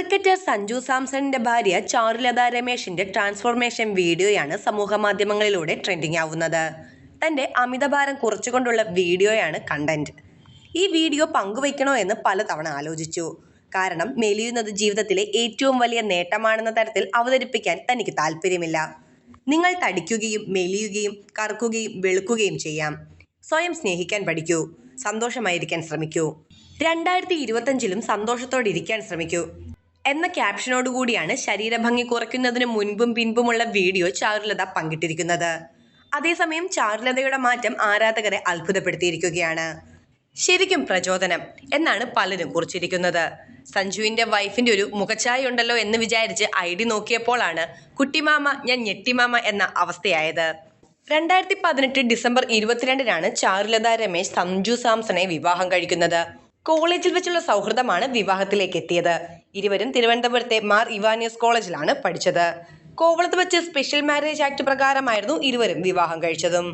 Cricketer Sanju സാംസണിന്റെ ഭാര്യ Charulata രമേശിന്റെ transformation വീഡിയോയാണ് സമൂഹ മാധ്യമങ്ങളിലൂടെ ട്രെൻഡിങ് ആവുന്നത്. തന്റെ അമിതഭാരം കുറച്ചുകൊണ്ടുള്ള വീഡിയോയാണ് കണ്ടന്റ് ഈ വീഡിയോ പങ്കുവയ്ക്കണോ എന്ന് പലതവണ ആലോചിച്ചു. കാരണം മെലിയുന്നത് ജീവിതത്തിലെ ഏറ്റവും വലിയ നേട്ടമാണെന്ന തരത്തിൽ അവതരിപ്പിക്കാൻ തനിക്ക് താല്പര്യമില്ല. നിങ്ങൾ തടിക്കുകയും മെലിയുകയും കറുക്കുകയും വെളുക്കുകയും ചെയ്യാം. സ്വയം സ്നേഹിക്കാൻ പഠിക്കൂ. സന്തോഷമായിരിക്കാൻ ശ്രമിക്കൂ. രണ്ടായിരത്തി ഇരുപത്തഞ്ചിലും സന്തോഷത്തോടെ ഇരിക്കാൻ ശ്രമിക്കൂ. എന്ന ക്യാപ്ഷനോടുകൂടിയാണ് ശരീരഭംഗി കുറയ്ക്കുന്നതിന് മുൻപും പിൻപുമുള്ള വീഡിയോ ചാരുലത പങ്കിട്ടിരിക്കുന്നത്. അതേസമയം ചാരുലതയുടെ മാറ്റം ആരാധകരെ അത്ഭുതപ്പെടുത്തിയിരിക്കുകയാണ്. ശരിക്കും പ്രചോദനം എന്നാണ് പലരും കുറിച്ചിരിക്കുന്നത്. സഞ്ജുവിന്റെ വൈഫിന്റെ ഒരു മുഖഛായ ഉണ്ടല്ലോ എന്ന് വിചാരിച്ച് ഐ ഡി നോക്കിയപ്പോഴാണ് കുട്ടിമാമ ഞാൻ ഞെട്ടിമാമ എന്ന അവസ്ഥയായത്. രണ്ടായിരത്തി പതിനെട്ട് ഡിസംബർ ഇരുപത്തിരണ്ടിനാണ് ചാരുലത രമേശ് സഞ്ജു സാംസണെ വിവാഹം കഴിക്കുന്നത്. കോളേജിൽ വെച്ചുള്ള സൗഹൃദമാണ് വിവാഹത്തിലേക്ക് എത്തിയത് ഇരുവരും തിരുവനന്തപുരത്തെ മാർ ഇവാനിയസ് കോളേജിലാണ് പഠിച്ചത്. കോവളത്ത് വെച്ച് സ്പെഷ്യൽ മാരേജ് ആക്ട് പ്രകാരമായിരുന്നു ഇരുവരും വിവാഹം കഴിച്ചതും.